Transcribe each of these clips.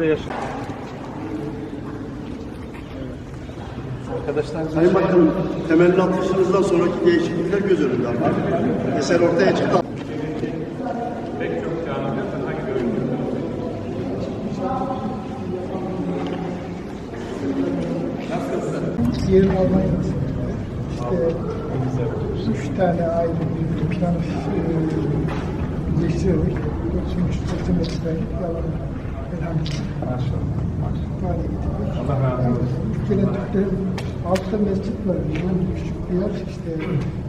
ve yaşın. Arkadaşlar Sayın Bakanım, temelli atışınızdan sonraki değişiklikler göz önünde artık. Eser ortaya çıktı. pek çok. Yerin Almanya'da işte üç tane ayrı bir plan e, geçirerek 93 metreden yalan elhamdülillah hale getirdik. Allah razı olsun. Türkiye'de Türklerin altta mescit var. Yani küçük bir yer işte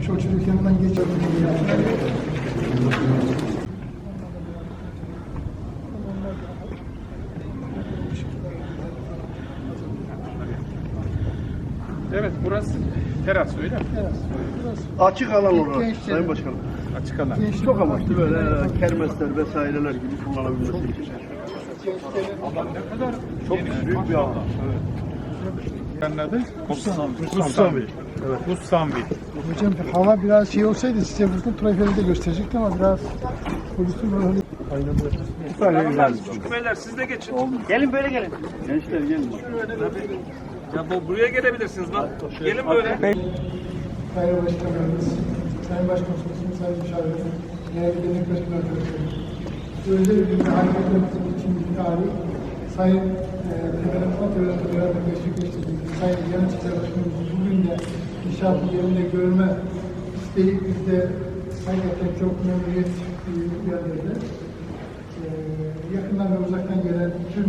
çocuk yanından geçiyor. Evet burası teras öyle mi? Evet. Burası Açık alan olarak Gençlerin- Sayın Başkanım. Açık alan. Çok amaçlı böyle kermesler vesaireler gibi kullanabilmesi Çok büyük bir alan. Ben adı? Mustafa. Evet. Mustanvi. Hocam hava biraz şey olsaydı size burada traferi de gösterecektim ama biraz polisin böyle Çünkü beyler siz de geçin. Gelin böyle gelin. Gençler gelin. Ya bu buraya gelebilirsiniz lan. Gelin böyle. Sayın Başkanımız, Sayın Başkonsolosumuz, Sayın Müşavirim, değerli Dernek Başkan arkadaşlarım. Özel bir günde bir tarih, Sayın e, Atma Tören'de beraber gerçekleştirdiğimiz Sayın Yönetici Başkanımızın bugün de inşaatı yerinde görme isteği bizde hakikaten çok memnuniyet uyandırdı. E, yakından ve uzaktan gelen tüm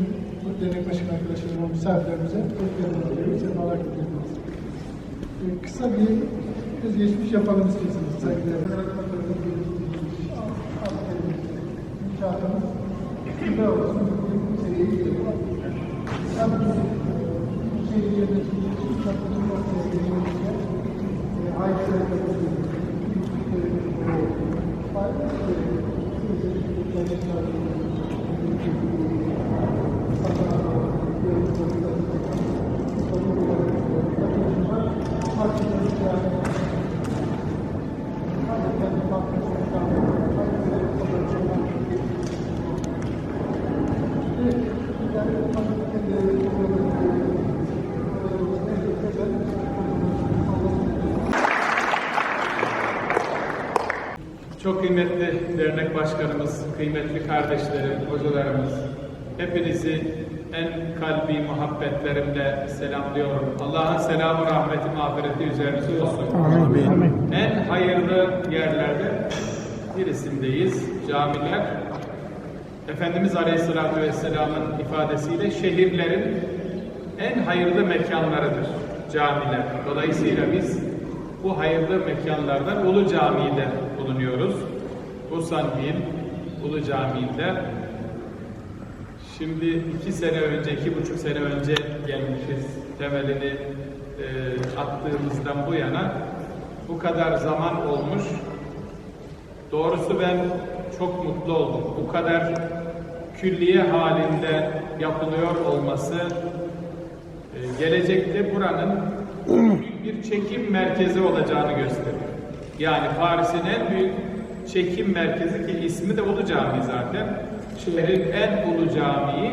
dernek başkan arkadaşlarıma, misafirlerimize hoş geldiniz diyoruz, sefalar getirdiniz. Ee, Kısa bir özgeçmiş yapalım istiyorsanız saygıdeğer. İnşaatımız güzel olsun. Seriye girelim. Hem bu seriyedeki inşaatımızın ortaya gelmesiyle Aysel Çok kıymetli dernek başkanımız, kıymetli kardeşlerim, hocalarımız, hepinizi en kalbi muhabbetlerimle selamlıyorum. Allah'ın selamı, rahmeti, mağfireti üzerinize olsun. En hayırlı yerlerde birisindeyiz, camiler. Efendimiz Aleyhisselatü Vesselam'ın ifadesiyle şehirlerin en hayırlı mekanlarıdır camiler. Dolayısıyla biz bu hayırlı mekanlardan Ulu Camii'de bulunuyoruz. Busanvil Ulu Camii'nde. Şimdi iki sene önce, iki buçuk sene önce gelmişiz temelini e, attığımızdan bu yana. Bu kadar zaman olmuş. Doğrusu ben çok mutlu oldum. Bu kadar külliye halinde yapılıyor olması e, gelecekte buranın bir çekim merkezi olacağını gösteriyor. Yani Paris'in en büyük çekim merkezi ki ismi de Ulu Camii zaten. Şehrin en ulu camii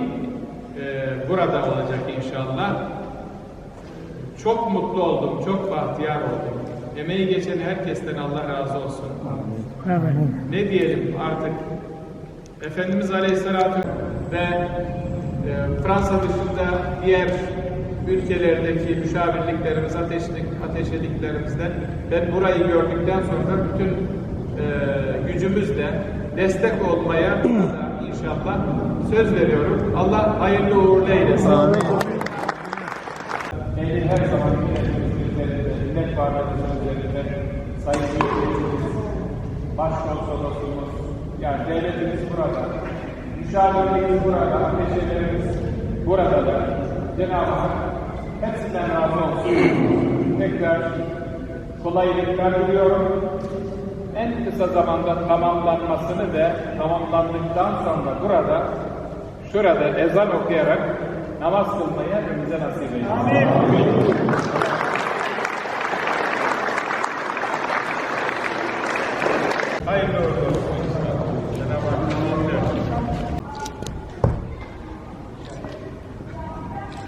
e, burada olacak inşallah. Çok mutlu oldum, çok bahtiyar oldum. Emeği geçen herkesten Allah razı olsun. Ne diyelim artık Efendimiz Aleyhisselatü ve e, Fransa dışında diğer ülkelerdeki müşavirliklerimiz, ateşlik, ateşeliklerimizden ben burayı gördükten sonra bütün e, gücümüzle destek olmaya inşallah söz veriyorum. Allah hayırlı uğurlu eylesin. Eğri her zaman varlığımızın üzerinde sayın büyüklerimiz, başkonsolosumuz, yani devletimiz burada, müşavirliğimiz burada, ateşelerimiz burada da Cenab-ı Hak hepsinden razı olsun. Tekrar kolaylıklar diliyorum. En kısa zamanda tamamlanmasını ve tamamlandıktan sonra burada, şurada ezan okuyarak namaz kılmayı hepimize nasip eylesin. Hayırlı uğurlu